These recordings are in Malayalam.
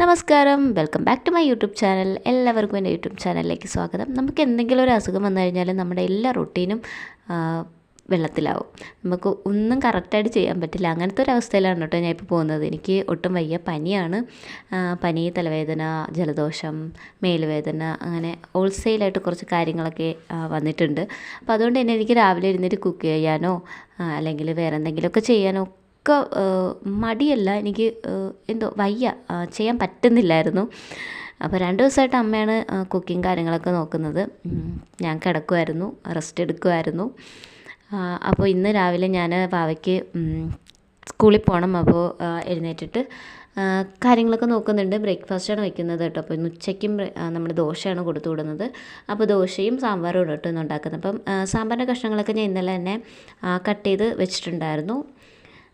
നമസ്കാരം. Welcome back to my YouTube channel എല്ലാവർക്കും എന്റെ യൂട്യൂബ് ചാനലിലേക്ക് സ്വാഗതം. നമുക്ക് എന്തെങ്കിലും ഒരു അസുഖം വന്നു കഴിഞ്ഞാൽ നമ്മുടെ എല്ലാ റൊട്ടീനും വെള്ളത്തിലാവും. നമുക്ക് ഒന്നും കറക്റ്റായിട്ട് ചെയ്യാൻ പറ്റില്ല. അങ്ങനത്തെ ഒരു അവസ്ഥയിലാണ് കേട്ടോ ഞാൻ ഇപ്പോൾ പോകുന്നത്. എനിക്ക് ഒട്ടും വയ്യ. പനിയാണ്. പനി തലവേദന ജലദോഷം മേലുവേദന അങ്ങനെ ഹോൾസെയിലായിട്ട് കുറച്ച് കാര്യങ്ങളൊക്കെ വന്നിട്ടുണ്ട്. അപ്പോൾ അതുകൊണ്ട് തന്നെ എനിക്ക് രാവിലെ എഴുന്നേറ്റ് കുക്ക് ചെയ്യാനോ അല്ലെങ്കിൽ വേറെ എന്തെങ്കിലുമൊക്കെ ചെയ്യാനോ ഒക്കെ മടിയല്ല. എനിക്ക് എന്തോ വയ്യ. ചെയ്യാൻ പറ്റുന്നില്ലായിരുന്നു. അപ്പോൾ രണ്ട് ദിവസമായിട്ട് അമ്മയാണ് കുക്കിംഗ് കാര്യങ്ങളൊക്കെ നോക്കുന്നത്. ഞാൻ കിടക്കുമായിരുന്നു റെസ്റ്റ് എടുക്കുമായിരുന്നു അപ്പോൾ ഇന്ന് രാവിലെ ഞാൻ പാവയ്ക്ക് ഉം, സ്കൂളിൽ പോകണം അപ്പോൾ എഴുന്നേറ്റിട്ട് കാര്യങ്ങളൊക്കെ നോക്കുന്നുണ്ട്. ബ്രേക്ക്ഫാസ്റ്റാണ് വെക്കുന്നത് കേട്ടോ. അപ്പോൾ ഇന്ന് ഉച്ചയ്ക്കും നമ്മൾ ദോശയാണ് കൊടുത്തു വിടുന്നത്. അപ്പോൾ ദോശയും സാമ്പാറും ഇന്ന് ഉണ്ടാക്കുന്നത്. അപ്പം സാമ്പാറിന്റെ കഷ്ണങ്ങളൊക്കെ ഞാൻ ഇന്നലെ തന്നെ കട്ട് ചെയ്ത് വെച്ചിട്ടുണ്ടായിരുന്നു.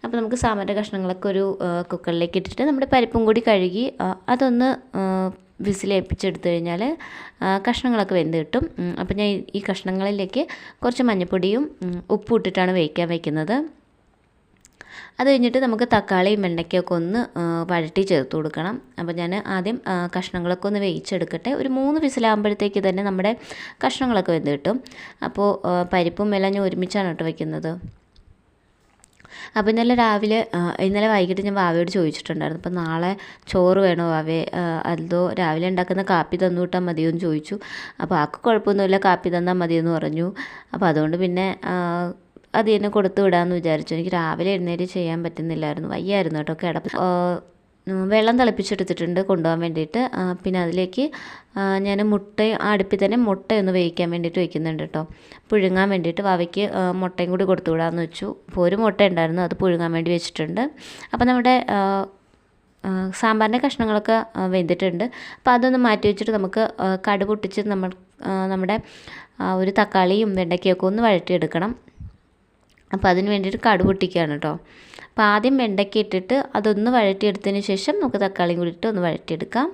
അപ്പോൾ നമുക്ക് സാമ്പാറിന്റെ കഷ്ണങ്ങളൊക്കെ ഒരു കുക്കറിലേക്ക് ഇട്ടിട്ട് നമ്മുടെ പരിപ്പും കൂടി കഴുകി അതൊന്ന് വിസിലേൽപ്പിച്ചെടുത്തു കഴിഞ്ഞാൽ കഷ്ണങ്ങളൊക്കെ വെന്ത് കിട്ടും. അപ്പോൾ ഞാൻ ഈ- കഷ്ണങ്ങളിലേക്ക് കുറച്ച് മഞ്ഞൾപ്പൊടിയും ഉപ്പും ഇട്ടിട്ടാണ് വേവിക്കാൻ വയ്ക്കുന്നത് അത് കഴിഞ്ഞിട്ട് നമുക്ക് തക്കാളിയും വെണ്ടയ്ക്കൊക്കെ ഒന്ന് വഴറ്റി ചേർത്ത് കൊടുക്കണം. അപ്പോൾ ഞാൻ ആദ്യം കഷ്ണങ്ങളൊക്കെ ഒന്ന് വേവിച്ചെടുക്കട്ടെ. ഒരു മൂന്ന് വിസിലാകുമ്പോഴത്തേക്ക് തന്നെ നമ്മുടെ കഷ്ണങ്ങളൊക്കെ വെന്ത് കിട്ടും. അപ്പോൾ പരിപ്പും എല്ലാം ഞാൻ ഒരുമിച്ചാണ് കേട്ടോ വയ്ക്കുന്നത് അപ്പോൾ ഇന്നലെ രാവിലെ ഇന്നലെ വൈകിട്ട് ഞാൻ വാവയോട് ചോദിച്ചിട്ടുണ്ടായിരുന്നു. അപ്പോൾ നാളെ ചോറ് വേണോ വാവേ? അതോ രാവിലെ ഉണ്ടാക്കുന്ന കാപ്പി തന്നു വിട്ടാൽ മതിയോ എന്ന് ചോദിച്ചു. അപ്പോൾ ആൾക്ക് കുഴപ്പമൊന്നുമില്ല കാപ്പി തന്നാൽ മതിയെന്ന് പറഞ്ഞു. അപ്പോൾ അതുകൊണ്ട് പിന്നെ അത് തന്നെ കൊടുത്തു വിടാമെന്ന് വിചാരിച്ചു. എനിക്ക് രാവിലെ എഴുന്നേറ്റ് ചെയ്യാൻ പറ്റുന്നില്ലായിരുന്നു. വയ്യായിരുന്നു കേട്ടോ കിടപ്പ്. വെള്ളം തിളപ്പിച്ചെടുത്തിട്ടുണ്ട് കൊണ്ടുപോകാൻ വേണ്ടിയിട്ട്. പിന്നെ അതിലേക്ക് ഞാൻ മുട്ട അടുപ്പിൽ തന്നെ മുട്ടയൊന്ന് വേവിക്കാൻ വേണ്ടിയിട്ട് വെക്കുന്നുണ്ട് കേട്ടോ. പുഴുങ്ങാൻ വേണ്ടിയിട്ട് വാവയ്ക്ക് മുട്ടയും കൂടി കൊടുത്തു വിടാമെന്ന് വെച്ചു. അപ്പോൾ ഒരു മുട്ട ഉണ്ടായിരുന്നു അത് പുഴുങ്ങാൻ വേണ്ടി വെച്ചിട്ടുണ്ട്. അപ്പോൾ നമ്മുടെ സാമ്പാറിന്റെ കഷ്ണങ്ങളൊക്കെ വെന്തിട്ടുണ്ട്. അപ്പോൾ അതൊന്ന് മാറ്റി വെച്ചിട്ട് നമുക്ക് കടു പൊട്ടിച്ച് നമ്മൾ നമ്മുടെ ഒരു തക്കാളിയും വെണ്ടയ്ക്കയൊക്കെ ഒന്ന് വഴറ്റിയെടുക്കണം. അപ്പോൾ അതിന് വേണ്ടിയിട്ട് കടു പൊട്ടിക്കുകയാണ് കേട്ടോ. അപ്പോൾ ആദ്യം വെണ്ടയ്ക്ക ഇട്ടിട്ട് അതൊന്ന് വഴറ്റിയെടുത്തതിന് ശേഷം നമുക്ക് തക്കാളിയും കൂടി ഇട്ട് ഒന്ന് വഴറ്റിയെടുക്കാം.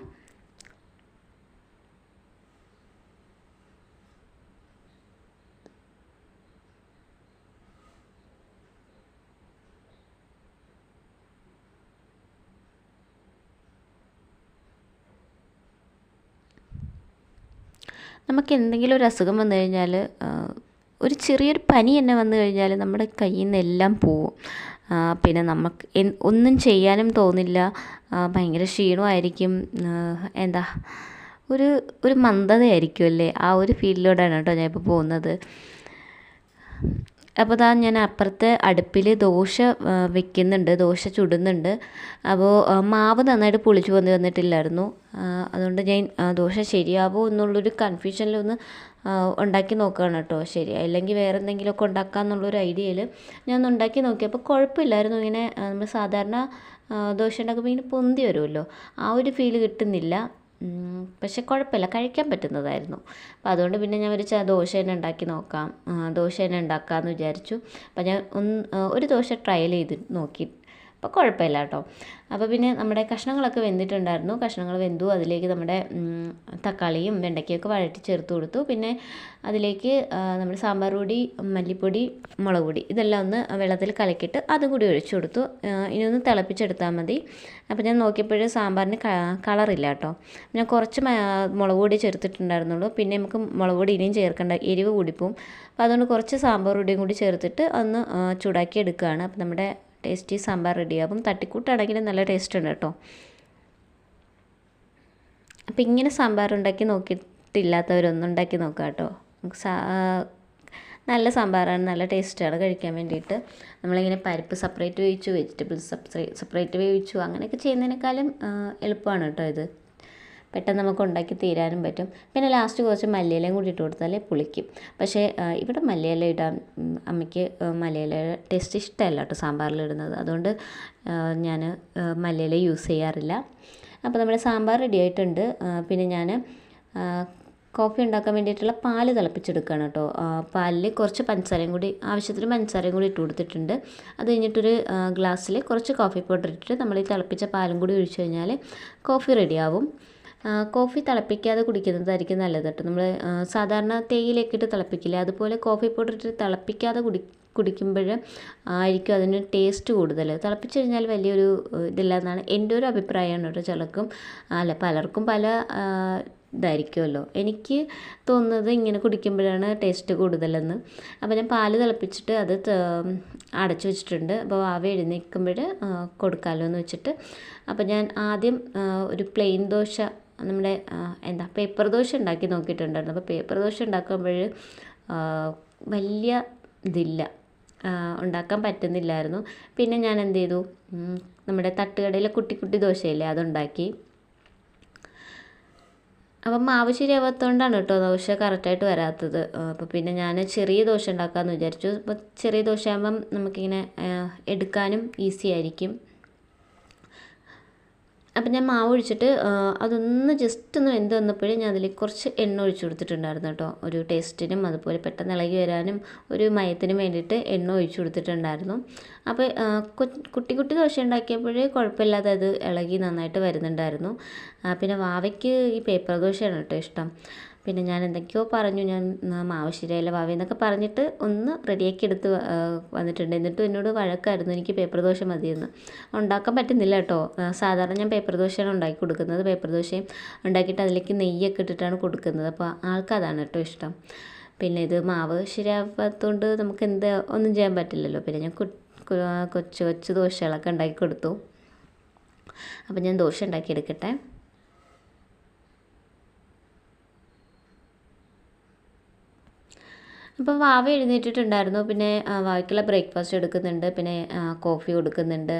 നമുക്ക് എന്തെങ്കിലും ഒരു അസുഖം വന്നു കഴിഞ്ഞാൽ ഒരു ചെറിയൊരു പനി തന്നെ വന്നു കഴിഞ്ഞാൽ നമ്മുടെ കയ്യിൽ നിന്ന് എല്ലാം പോവും. പിന്നെ നമുക്ക് ഒന്നും ചെയ്യാനും തോന്നില്ല. ഭയങ്കര ക്ഷീണമായിരിക്കും. എന്താ ഒരു ഒരു മന്ദതയായിരിക്കും അല്ലേ ആ ഒരു ഫീലിലൂടെയാണ് കേട്ടോ ഞാൻ ഇപ്പോൾ പോകുന്നത്. അപ്പോൾ താ ഞാൻ അപ്പുറത്തെ അടുപ്പിൽ ദോശ വെക്കുന്നുണ്ട്. ദോശ ചുടുന്നുണ്ട്. അപ്പോൾ മാവ് നന്നായിട്ട് പുളിച്ചു വന്ന് വന്നിട്ടില്ലായിരുന്നു. അതുകൊണ്ട് ഞാൻ ദോശ ശരിയാവോ എന്നുള്ളൊരു കൺഫ്യൂഷനിലൊന്ന് ഉണ്ടാക്കി നോക്കുകയാണ് കേട്ടോ. ശരി അല്ലെങ്കിൽ വേറെ എന്തെങ്കിലുമൊക്കെ ഉണ്ടാക്കാം എന്നുള്ളൊരു ഐഡിയയിൽ ഞാൻ ഉണ്ടാക്കി നോക്കിയപ്പോൾ കുഴപ്പമില്ലായിരുന്നു. ഇങ്ങനെ നമ്മൾ സാധാരണ ദോശ ഉണ്ടാക്കുമ്പോൾ ഇങ്ങനെ പൊന്തി വരുമല്ലോ. ആ ഒരു ഫീൽ കിട്ടുന്നില്ല. പക്ഷെ കുഴപ്പമില്ല. കഴിക്കാൻ പറ്റുന്നതായിരുന്നു. അപ്പോൾ അതുകൊണ്ട് പിന്നെ ഞാൻ ഒരു ദോശ തന്നെ ഉണ്ടാക്കി നോക്കാം. ദോശ തന്നെ ഉണ്ടാക്കാമെന്ന് വിചാരിച്ചു. അപ്പോൾ ഞാൻ ഒന്ന് ഒരു ദോശ ട്രയൽ ചെയ്ത് നോക്കി. അപ്പോൾ കുഴപ്പമില്ല കേട്ടോ. അപ്പോൾ പിന്നെ നമ്മുടെ കഷ്ണങ്ങളൊക്കെ വെന്തിട്ടുണ്ടായിരുന്നു. കഷ്ണങ്ങൾ വെന്തു. അതിലേക്ക് നമ്മുടെ തക്കാളിയും വെണ്ടയ്ക്കയൊക്കെ വഴറ്റി ചേർത്ത് കൊടുത്തു. പിന്നെ അതിലേക്ക് നമ്മുടെ സാമ്പാർ പൊടി മല്ലിപ്പൊടി മുളക് പൊടി ഇതെല്ലാം ഒന്ന് വെള്ളത്തിൽ കലക്കിയിട്ട് അതും കൂടി ഒഴിച്ചു കൊടുത്തു. ഇനി ഒന്ന് തിളപ്പിച്ചെടുത്താൽ മതി. അപ്പോൾ ഞാൻ നോക്കിയപ്പോൾ സാമ്പാറിന് കളറില്ല കേട്ടോ. ഞാൻ കുറച്ച് മുളക് പൊടി ചേർത്തിട്ടുണ്ടായിരുന്നുള്ളൂ. പിന്നെ നമുക്ക് മുളക് പൊടി ഇനിയും ചേർക്കേണ്ട എരിവ് കൂടിപ്പോവും. അപ്പോൾ അതുകൊണ്ട് കുറച്ച് സാമ്പാർ പൊടിയും കൂടി ചേർത്തിട്ട് ഒന്ന് ചൂടാക്കി എടുക്കുകയാണ്. അപ്പോൾ നമ്മുടെ ടേസ്റ്റി സാമ്പാർ റെഡിയാകും തട്ടിക്കൂട്ടാണെങ്കിൽ നല്ല ടേസ്റ്റ് ഉണ്ട് കേട്ടോ. അപ്പോൾ ഇങ്ങനെ സാമ്പാർ ഉണ്ടാക്കി നോക്കിയിട്ടില്ലാത്തവരൊന്നും ഉണ്ടാക്കി നോക്കാം കേട്ടോ. നല്ല സാമ്പാറാണ് നല്ല ടേസ്റ്റാണ് കഴിക്കാൻ വേണ്ടിയിട്ട്. നമ്മളിങ്ങനെ പരിപ്പ് സെപ്പറേറ്റ് വേവിച്ചു വെജിറ്റബിൾസ് സെപ്പറേറ്റ് വേവിച്ചു അങ്ങനെയൊക്കെ ചെയ്യുന്നതിനേക്കാളും എളുപ്പമാണ് കേട്ടോ ഇത്. പെട്ടെന്ന് നമുക്ക് ഉണ്ടാക്കി തീരാനും പറ്റും. പിന്നെ ലാസ്റ്റ് കുറച്ച് മല്ലിയിലയും കൂടി ഇട്ട് കൊടുത്താൽ പുളിക്കും. പക്ഷേ ഇവിടെ മല്ലിയില ഇടാൻ അമ്മയ്ക്ക് മല്ലിയിലയുടെ ടേസ്റ്റ് ഇഷ്ടമല്ല കേട്ടോ സാമ്പാറിൽ ഇടുന്നത്. അതുകൊണ്ട് ഞാൻ മല്ലിയില യൂസ് ചെയ്യാറില്ല. അപ്പോൾ നമ്മുടെ സാമ്പാർ റെഡി ആയിട്ടുണ്ട്. പിന്നെ ഞാൻ കോഫി ഉണ്ടാക്കാൻ വേണ്ടിയിട്ടുള്ള പാൽ തിളപ്പിച്ചെടുക്കുകയാണ് കേട്ടോ. പാലിൽ കുറച്ച് പഞ്ചസാരയും കൂടി ആവശ്യത്തിന് പഞ്ചസാരയും കൂടി ഇട്ട് കൊടുത്തിട്ടുണ്ട്. അത് കഴിഞ്ഞിട്ടൊരു ഗ്ലാസ്സിൽ കുറച്ച് കോഫി പൗഡർ ഇട്ടിട്ട് നമ്മൾ ഈ തിളപ്പിച്ച പാലും കൂടി ഒഴിച്ചു കഴിഞ്ഞാൽ കോഫി റെഡിയാവും കോഫി തിളപ്പിക്കാതെ കുടിക്കുന്നതായിരിക്കും നല്ലത് കേട്ടോ. നമ്മൾ സാധാരണ തേയിലയൊക്കെ ഇട്ട് തിളപ്പിക്കില്ല? അതുപോലെ കോഫി പൗഡർ ഇട്ട് തിളപ്പിക്കാതെ കുടി കുടിക്കുമ്പോൾ ആയിരിക്കും അതിന് ടേസ്റ്റ് കൂടുതൽ തിളപ്പിച്ച് കഴിഞ്ഞാൽ വലിയൊരു ഇതില്ല എന്നാണ് എന്റെ ഒരു അഭിപ്രായമാണ് കേട്ടോ ചിലർക്കും. അല്ല പലർക്കും പല ഇതായിരിക്കുമല്ലോ. എനിക്ക് തോന്നുന്നത് ഇങ്ങനെ കുടിക്കുമ്പോഴാണ് ടേസ്റ്റ് കൂടുതലെന്ന്. അപ്പോൾ ഞാൻ പാൽ തിളപ്പിച്ചിട്ട് അത് അടച്ചു വെച്ചിട്ടുണ്ട്. അപ്പോൾ ആവി എഴുന്നേൽക്കുമ്പോൾ കൊടുക്കാമല്ലോ എന്ന് വെച്ചിട്ട്. അപ്പോൾ ഞാൻ ആദ്യം ഒരു പ്ലെയിൻ ദോശ നമ്മുടെ എന്താ പേപ്പർ ദോശ ഉണ്ടാക്കി നോക്കിയിട്ടുണ്ടായിരുന്നു. അപ്പോൾ പേപ്പർ ദോശ ഉണ്ടാക്കുമ്പോൾ വലിയ ഇതില്ല ഉണ്ടാക്കാൻ പറ്റുന്നില്ലായിരുന്നു. പിന്നെ ഞാൻ എന്ത് ചെയ്തു? നമ്മുടെ തട്ടുകടയിലെ കുട്ടി കുട്ടി ദോശയില്ലേ അതുണ്ടാക്കി. അപ്പം മാവ് ശരിയാവാത്തതുകൊണ്ടാണ് കേട്ടോ ദോശ കറക്റ്റായിട്ട് വരാത്തത്. അപ്പോൾ പിന്നെ ഞാൻ ചെറിയ ദോശ ഉണ്ടാക്കാമെന്ന് വിചാരിച്ചു. അപ്പോൾ ചെറിയ ദോശയാകുമ്പം നമുക്കിങ്ങനെ എടുക്കാനും ഈസി ആയിരിക്കും. അപ്പം ഞാൻ മാവ് ഒഴിച്ചിട്ട് അതൊന്ന് ജസ്റ്റ് ഒന്ന് വെന്ത് വന്നപ്പോഴേ ഞാൻ അതിലേക്ക് കുറച്ച് എണ്ണ ഒഴിച്ചു കൊടുത്തിട്ടുണ്ടായിരുന്നു കേട്ടോ. ഒരു ടേസ്റ്റിനും അതുപോലെ പെട്ടെന്ന് ഇളകി വരാനും ഒരു മയത്തിനും വേണ്ടിയിട്ട് എണ്ണ ഒഴിച്ചു കൊടുത്തിട്ടുണ്ടായിരുന്നു. അപ്പോൾ കുട്ടി കുട്ടി ദോശ ഉണ്ടാക്കിയപ്പോൾ കുഴപ്പമില്ലാതെ അത് ഇളകി നന്നായിട്ട് വരുന്നുണ്ടായിരുന്നു. പിന്നെ വാവയ്ക്ക് ഈ പേപ്പർ ദോശയാണ് കേട്ടോ ഇഷ്ടം. പിന്നെ ഞാൻ എന്തൊക്കെയോ പറഞ്ഞു. ഞാൻ മാവ് ശരിയായില്ല വാവ എന്നൊക്കെ പറഞ്ഞിട്ട് ഒന്ന് റെഡിയാക്കി എടുത്ത് വന്നിട്ടുണ്ട്. എന്നിട്ട് എന്നോട് വഴക്കായിരുന്നു എനിക്ക് പേപ്പർ ദോശ മതിയെന്ന്. ഉണ്ടാക്കാൻ പറ്റുന്നില്ല കേട്ടോ. സാധാരണ ഞാൻ പേപ്പർ ദോശയാണ് ഉണ്ടാക്കി കൊടുക്കുന്നത്. പേപ്പർ ദോശയും ഉണ്ടാക്കിയിട്ട് അതിലേക്ക് നെയ്യൊക്കെ ഇട്ടിട്ടാണ് കൊടുക്കുന്നത്. അപ്പോൾ ആൾക്ക് കേട്ടോ ഇഷ്ടം. പിന്നെ ഇത് മാവ് ശരിയാവാത്തതുകൊണ്ട് നമുക്ക് എന്ത് ഒന്നും ചെയ്യാൻ പറ്റില്ലല്ലോ. പിന്നെ ഞാൻ കൊച്ചു കൊച്ചു ദോശകളൊക്കെ ഉണ്ടാക്കി കൊടുത്തു. അപ്പം ഞാൻ ദോശ ഉണ്ടാക്കിയെടുക്കട്ടെ. അപ്പോൾ വാവ എഴുന്നേറ്റിട്ടുണ്ടായിരുന്നു. പിന്നെ വാവയ്ക്കുള്ള ബ്രേക്ക്ഫാസ്റ്റ് എടുക്കുന്നുണ്ട്. പിന്നെ കോഫി കൊടുക്കുന്നുണ്ട്.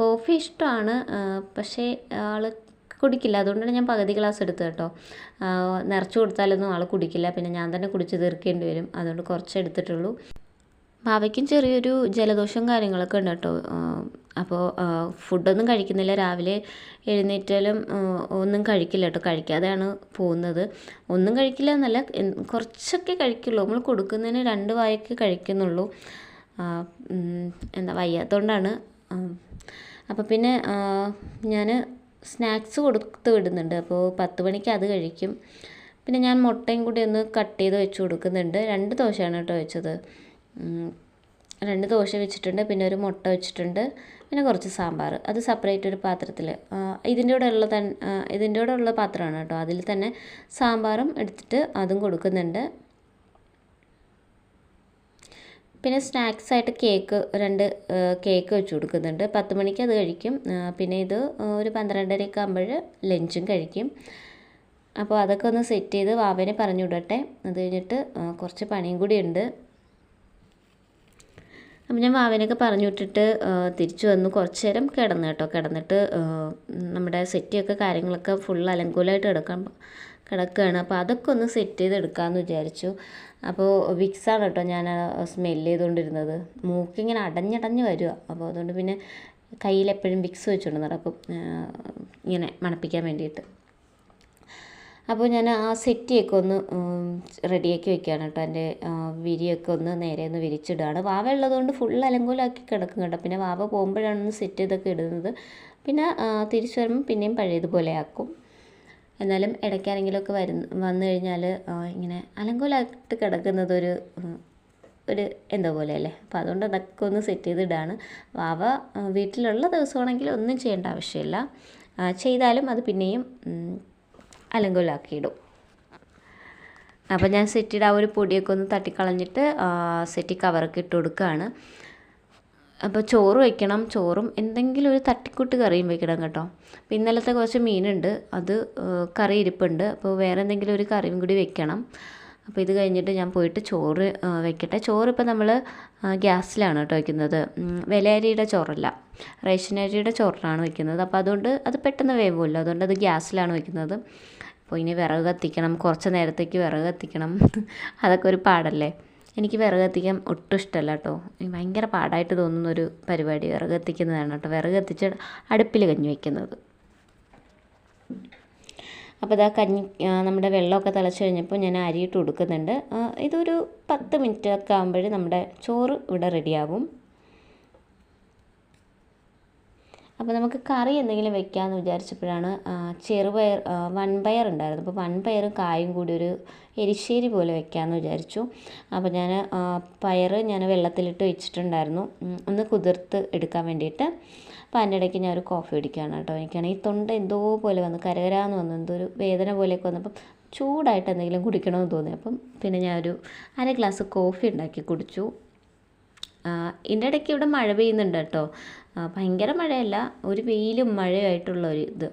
കോഫി ഇഷ്ടമാണ്. പക്ഷേ ആൾ കുടിക്കില്ല. അതുകൊണ്ടാണ് ഞാൻ പകുതി ഗ്ലാസ് എടുത്തത് കേട്ടോ. നിറച്ച് കൊടുത്താലൊന്നും ആൾ കുടിക്കില്ല. പിന്നെ ഞാൻ തന്നെ കുടിച്ച് തീർക്കേണ്ടി വരും. അതുകൊണ്ട് കുറച്ച് എടുത്തിട്ടുള്ളൂ. ഭാവയ്ക്കും ചെറിയൊരു ജലദോഷവും കാര്യങ്ങളൊക്കെ ഉണ്ട് കേട്ടോ. അപ്പോൾ ഫുഡൊന്നും കഴിക്കുന്നില്ല. രാവിലെ എഴുന്നേറ്റാലും ഒന്നും കഴിക്കില്ല കേട്ടോ. കഴിക്കാതെയാണ് പോകുന്നത്. ഒന്നും കഴിക്കില്ല എന്നല്ല കുറച്ചൊക്കെ കഴിക്കുള്ളൂ. നമ്മൾ കൊടുക്കുന്നതിന് രണ്ട് വായൊക്കെ കഴിക്കുന്നുള്ളൂ. എന്താ വയ്യാത്തതുകൊണ്ടാണ് അപ്പോൾ പിന്നെ ഞാൻ സ്നാക്സ് കൊടുത്ത് വിടുന്നുണ്ട്. അപ്പോൾ പത്ത് മണിക്ക് അത് കഴിക്കും. പിന്നെ ഞാൻ മുട്ടയും കൂടി ഒന്ന് കട്ട് ചെയ്ത് വെച്ച് കൊടുക്കുന്നുണ്ട്. രണ്ട് ദോശയാണ് കേട്ടോ വെച്ചത്. രണ്ട് ദോശ വെച്ചിട്ടുണ്ട് പിന്നെ ഒരു മുട്ട വെച്ചിട്ടുണ്ട് പിന്നെ കുറച്ച് സാമ്പാർ. അത് സെപ്പറേറ്റ് ഒരു പാത്രത്തിൽ ഇതിന്റെ കൂടെ ഉള്ള തന്നെ ഇതിന്റെ കൂടെ ഉള്ള പാത്രമാണ് കേട്ടോ. അതിൽ തന്നെ സാമ്പാറും എടുത്തിട്ട് അതും കൊടുക്കുന്നുണ്ട്. പിന്നെ സ്നാക്സ് ആയിട്ട് കേക്ക് രണ്ട് കേക്ക് വെച്ച് കൊടുക്കുന്നുണ്ട്. പത്ത് മണിക്ക് അത് കഴിക്കും. പിന്നെ ഇത് ഒരു പന്ത്രണ്ടരയൊക്കെ ആകുമ്പോൾ ലഞ്ചും കഴിക്കും. അപ്പോൾ അതൊക്കെ ഒന്ന് സെറ്റ് ചെയ്ത് വാവനെ പറഞ്ഞു വിടട്ടെ. അത് കഴിഞ്ഞിട്ട് കുറച്ച് പണിയും കൂടി ഉണ്ട്. അപ്പം ഞാൻ വാവനൊക്കെ പറഞ്ഞു വിട്ടിട്ട് തിരിച്ചു വന്ന്. കുറച്ച് നേരം കിടന്നു കേട്ടോ. കിടന്നിട്ട് നമ്മുടെ സെറ്റിയൊക്കെ കാര്യങ്ങളൊക്കെ ഫുൾ അലങ്കൂലമായിട്ട് കിടക്കാൻ കിടക്കുകയാണ് അപ്പോൾ അതൊക്കെ ഒന്ന് സെറ്റ് ചെയ്തെടുക്കാമെന്ന് വിചാരിച്ചു. അപ്പോൾ വിക്സാണ് കേട്ടോ ഞാൻ സ്മെല്ല് ചെയ്തുകൊണ്ടിരുന്നത്. മൂക്കിങ്ങനെ അടഞ്ഞടഞ്ഞ് വരിക അപ്പോൾ അതുകൊണ്ട് പിന്നെ കയ്യിൽ എപ്പോഴും വിക്സ് വെച്ചുകൊണ്ട് നടക്കും ഇങ്ങനെ മണപ്പിക്കാൻ വേണ്ടിയിട്ട്. അപ്പോൾ ഞാൻ ആ സെറ്റിയൊക്കെ ഒന്ന് റെഡിയാക്കി വെക്കുകയാണ് കേട്ടോ. എന്റെ വിരിയൊക്കെ ഒന്ന് നേരെ ഒന്ന് വിരിച്ചിടുകയാണ് വാവ ഉള്ളതുകൊണ്ട് ഫുൾ അലങ്കോലാക്കി കിടക്കും കേട്ടോ. പിന്നെ വാവ പോകുമ്പോഴാണ് ഒന്ന് സെറ്റ് ഇതൊക്കെ ഇടുന്നത്. പിന്നെ തിരിച്ചു വരുമ്പോൾ പിന്നെയും പഴയതുപോലെ ആക്കും. എന്നാലും ഇടയ്ക്കാരെങ്കിലുമൊക്കെ വരുന്ന വന്നു കഴിഞ്ഞാൽ ഇങ്ങനെ അലങ്കോലായിട്ട് കിടക്കുന്നത് ഒരു ഒരു എന്തോ പോലെ അല്ലേ അപ്പോൾ അതുകൊണ്ട് അതൊക്കെ ഒന്ന് സെറ്റ് ചെയ്തിടാണ്. വാവ വീട്ടിലുള്ള ദിവസമാണെങ്കിൽ ഒന്നും ചെയ്യേണ്ട ആവശ്യമില്ല. ചെയ്താലും അത് പിന്നെയും അലങ്കോലാക്കിയിടും. അപ്പോൾ ഞാൻ സെറ്റിയുടെ ആ ഒരു പൊടിയൊക്കെ ഒന്ന് തട്ടിക്കളഞ്ഞിട്ട് സെറ്റി കവറൊക്കെ ഇട്ട് കൊടുക്കുകയാണ് അപ്പോൾ ചോറ് വയ്ക്കണം ചോറും എന്തെങ്കിലും ഒരു തട്ടിക്കൂട്ട് കറിയും വെക്കണം കേട്ടോ. അപ്പോൾ ഇന്നലത്തെ കുറച്ച് മീനുണ്ട് അത് കറി ഇരിപ്പുണ്ട്. അപ്പോൾ വേറെ എന്തെങ്കിലും ഒരു കറിയും കൂടി വെക്കണം. അപ്പോൾ ഇത് കഴിഞ്ഞിട്ട് ഞാൻ പോയിട്ട് ചോറ് വെക്കട്ടെ. ചോറ് ഇപ്പോൾ നമ്മൾ ഗ്യാസിലാണ് കേട്ടോ വയ്ക്കുന്നത് വിലയരിയുടെ ചോറല്ല. റേഷൻ അരിയുടെ ചോറിലാണ് വയ്ക്കുന്നത് അപ്പോൾ അതുകൊണ്ട് അത് പെട്ടെന്ന് വേവുമല്ലോ. അതുകൊണ്ട് അത് ഗ്യാസിലാണ് വയ്ക്കുന്നത് അപ്പോൾ ഇനി വിറക് കത്തിക്കണം. കുറച്ച് നേരത്തേക്ക് വിറക് കത്തിക്കണം. അതൊക്കെ ഒരു പാടല്ലേ? എനിക്ക് വിറക് കത്തിക്കാൻ ഒട്ടും ഇഷ്ടമല്ല കേട്ടോ. ഭയങ്കര പാടായിട്ട് തോന്നുന്ന ഒരു പരിപാടി. വിറക് കത്തിക്കുന്നതാണ് കേട്ടോ. വിറക് കത്തിച്ച് അടുപ്പിൽ കഞ്ഞി വയ്ക്കുന്നത് അപ്പോൾ ഇതാ കഞ്ഞി നമ്മുടെ വെള്ളമൊക്കെ തിളച്ച് കഴിഞ്ഞപ്പോൾ ഞാൻ അരിയിട്ട് കൊടുക്കുന്നുണ്ട്. ഇതൊരു പത്ത് മിനിറ്റ് ആകുമ്പോൾ നമ്മുടെ ചോറ് ഇവിടെ റെഡിയാവും അപ്പോൾ നമുക്ക് കറി എന്തെങ്കിലും വെക്കാമെന്ന് വിചാരിച്ചപ്പോഴാണ് ചെറുപയർ വൻപയർ ഉണ്ടായിരുന്നു അപ്പോൾ വൻപയറും കായും കൂടി ഒരു എരിശ്ശേരി പോലെ വെക്കാമെന്ന് വിചാരിച്ചു. അപ്പോൾ ഞാൻ പയർ ഞാൻ വെള്ളത്തിലിട്ട് വെച്ചിട്ടുണ്ടായിരുന്നു. ഒന്ന് കുതിർത്ത് എടുക്കാൻ വേണ്ടിയിട്ട്. അപ്പോൾ അതിന്റെ ഇടയ്ക്ക് ഞാൻ ഒരു കോഫി കുടിക്കുകയാണ് കേട്ടോ. എനിക്കാണെങ്കിൽ തൊണ്ട എന്തോ പോലെ വന്നു കരകരാന്ന് വന്നു എന്തോ ഒരു വേദന പോലെയൊക്കെ വന്നപ്പം ചൂടായിട്ട് എന്തെങ്കിലും കുടിക്കണമെന്ന് തോന്നി. അപ്പം പിന്നെ ഞാനൊരു അര ഗ്ലാസ് കോഫി ഉണ്ടാക്കി കുടിച്ചു. ഇതിന്റെ ഇടയ്ക്ക് ഇവിടെ മഴ പെയ്യുന്നുണ്ട് കേട്ടോ. ഭയങ്കര മഴയല്ല ഒരു വെയിലും മഴയായിട്ടുള്ള ഒരു ഇത്.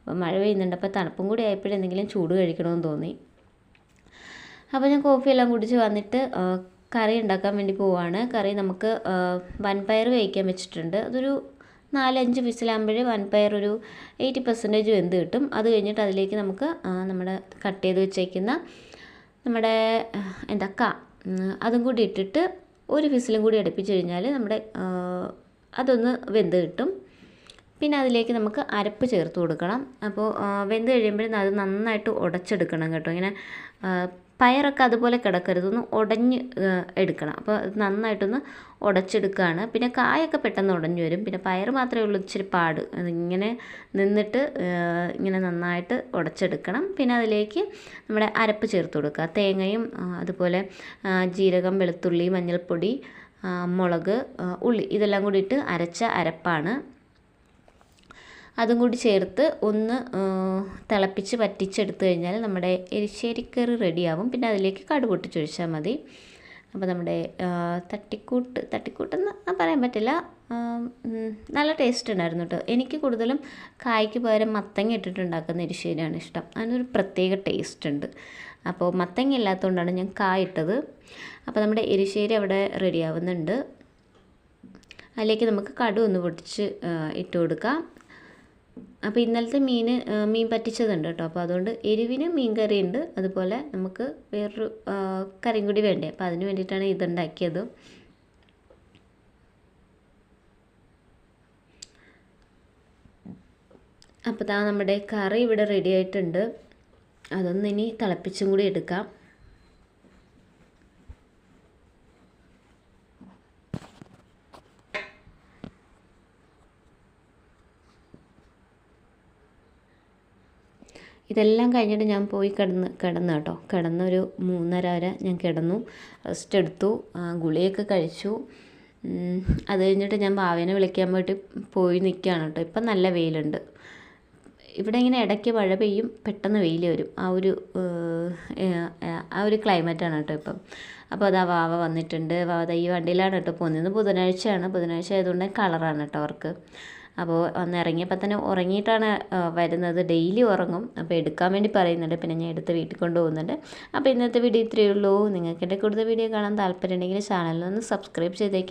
അപ്പോൾ മഴ പെയ്യുന്നുണ്ട് അപ്പോൾ തണുപ്പും കൂടി ആയപ്പോഴെന്തെങ്കിലും ചൂട് കഴിക്കണമെന്ന് തോന്നി. അപ്പോൾ ഞാൻ കോഫിയെല്ലാം കുടിച്ച് വന്നിട്ട് കറി ഉണ്ടാക്കാൻ വേണ്ടി പോവാണ്. കറി നമുക്ക് വൻപയർ വേവിക്കാൻ വെച്ചിട്ടുണ്ട്. അതൊരു നാലഞ്ച് വിസിലാകുമ്പോഴേ വൻപയർ ഒരു എയ്റ്റി പെർസെന്റേജ് വെന്ത് കിട്ടും. അത് കഴിഞ്ഞിട്ട് അതിലേക്ക് നമുക്ക് നമ്മുടെ കട്ട് ചെയ്ത് വെച്ചേക്കുന്ന നമ്മുടെ എന്താ ക അതും കൂടി ഇട്ടിട്ട് ഒരു വിസിലും കൂടി അടുപ്പിച്ച് കഴിഞ്ഞാൽ നമ്മുടെ അതൊന്ന് വെന്ത് കിട്ടും. പിന്നെ അതിലേക്ക് നമുക്ക് അരപ്പ് ചേർത്ത് കൊടുക്കണം. അപ്പോൾ വെന്ത് കഴിയുമ്പോഴും അത് നന്നായിട്ട് ഉടച്ചെടുക്കണം കേട്ടോ. ഇങ്ങനെ പയറൊക്കെ അതുപോലെ കിടക്കരുത്. ഒന്ന് ഉടഞ്ഞ് എടുക്കണം. അപ്പോൾ നന്നായിട്ടൊന്ന് ഉടച്ചെടുക്കുകയാണ് പിന്നെ കായൊക്കെ പെട്ടെന്ന് ഉടഞ്ഞു വരും. പിന്നെ പയർ മാത്രമേ ഉള്ളൂ ഇച്ചിരി പാട്. അതിങ്ങനെ നിന്നിട്ട് ഇങ്ങനെ നന്നായിട്ട് ഉടച്ചെടുക്കണം പിന്നെ അതിലേക്ക് നമ്മുടെ അരപ്പ് ചേർത്ത് കൊടുക്കുക. തേങ്ങയും അതുപോലെ ജീരകം വെളുത്തുള്ളി മഞ്ഞൾപ്പൊടി മുളക് ഉള്ളി ഇതെല്ലാം കൂടിയിട്ട് അരച്ച അരപ്പാണ്. അതും കൂടി ചേർത്ത് ഒന്ന് തിളപ്പിച്ച് വറ്റിച്ചെടുത്ത് കഴിഞ്ഞാൽ നമ്മുടെ എരിശ്ശേരിക്കറി റെഡിയാവും. പിന്നെ അതിലേക്ക് കടുക് പൊട്ടിച്ചൊഴിച്ചാൽ മതി. അപ്പോൾ നമ്മുടെ തട്ടിക്കൂട്ട് തട്ടിക്കൂട്ടെന്ന് പറയാൻ പറ്റില്ല. നല്ല ടേസ്റ്റ് ഉണ്ടായിരുന്നു കേട്ടോ. എനിക്ക് കൂടുതലും കായ്ക്ക് പകരം മത്തങ്ങ ഇട്ടിട്ടുണ്ടാക്കുന്ന എരിശ്ശേരിയാണ് ഇഷ്ടം. അതിനൊരു പ്രത്യേക ടേസ്റ്റ് ഉണ്ട്. അപ്പോൾ മത്തങ്ങ ഇല്ലാത്തതുകൊണ്ടാണ് ഞാൻ കായിട്ടത് അപ്പോൾ നമ്മുടെ എരിശ്ശേരി അവിടെ റെഡിയാവുന്നുണ്ട്. അതിലേക്ക് നമുക്ക് കടു ഒന്ന് പൊട്ടിച്ച് ഇട്ട് കൊടുക്കാം. അപ്പോൾ ഇന്നലത്തെ മീൻ മീൻ പറ്റിച്ചതുണ്ട് കേട്ടോ. അപ്പോൾ അതുകൊണ്ട് എരിവിന് മീൻ കറി ഉണ്ട് അതുപോലെ നമുക്ക് വേറൊരു കറിയും കൂടി വേണ്ടേ? അപ്പോൾ അതിന് വേണ്ടിയിട്ടാണ് ഇതുണ്ടാക്കിയത്. അപ്പോൾ താ നമ്മുടെ കറി ഇവിടെ റെഡി ആയിട്ടുണ്ട്. അതൊന്ന് ഇനി തിളപ്പിച്ചും കൂടി എടുക്കാം. ഇതെല്ലാം കഴിഞ്ഞിട്ട് ഞാൻ പോയി കിടന്ന് കിടന്നു കേട്ടോ. കിടന്നൊരു മൂന്നര വരെ ഞാൻ കിടന്നു. റെസ്റ്റ് എടുത്തു. ഗുളിയൊക്കെ കഴിച്ചു. അത് കഴിഞ്ഞിട്ട് ഞാൻ ഭാവേനെ വിളിക്കാൻ വേണ്ടി പോയി നിൽക്കുകയാണ് കേട്ടോ. ഇപ്പം നല്ല വെയിലുണ്ട്. ഇവിടെ ഇങ്ങനെ ഇടയ്ക്ക് മഴ പെയ്യും. പെട്ടെന്ന് വെയിൽ വരും. ആ ഒരു ആ ഒരു ക്ലൈമറ്റാണ് കേട്ടോ ഇപ്പം. അപ്പോൾ അതാ വാവ വന്നിട്ടുണ്ട്. വാവ ഈ വണ്ടിയിലാണ് കേട്ടോ പോകുന്നത്. ബുധനാഴ്ചയാണ്. ബുധനാഴ്ച ആയതുകൊണ്ട് കളറാണ് കേട്ടോ അവർക്ക്. അപ്പോൾ വന്ന് ഇറങ്ങിയപ്പോൾ തന്നെ ഉറങ്ങിയിട്ടാണ് വരുന്നത്. ഡെയിലി ഉറങ്ങും. അപ്പോൾ എടുക്കാൻ വേണ്ടി പറയുന്നുണ്ട്. പിന്നെ ഞാൻ എടുത്ത് വീട്ടിൽ കൊണ്ടുപോകുന്നുണ്ട്. അപ്പോൾ ഇന്നത്തെ വീഡിയോ ഇത്രയേ ഉള്ളൂ. നിങ്ങൾക്ക് എന്റെ കൂടുതൽ വീഡിയോ കാണാൻ താല്പര്യം ഉണ്ടെങ്കിൽ ചാനലിൽ ഒന്ന് സബ്സ്ക്രൈബ് ചെയ്തേക്കുക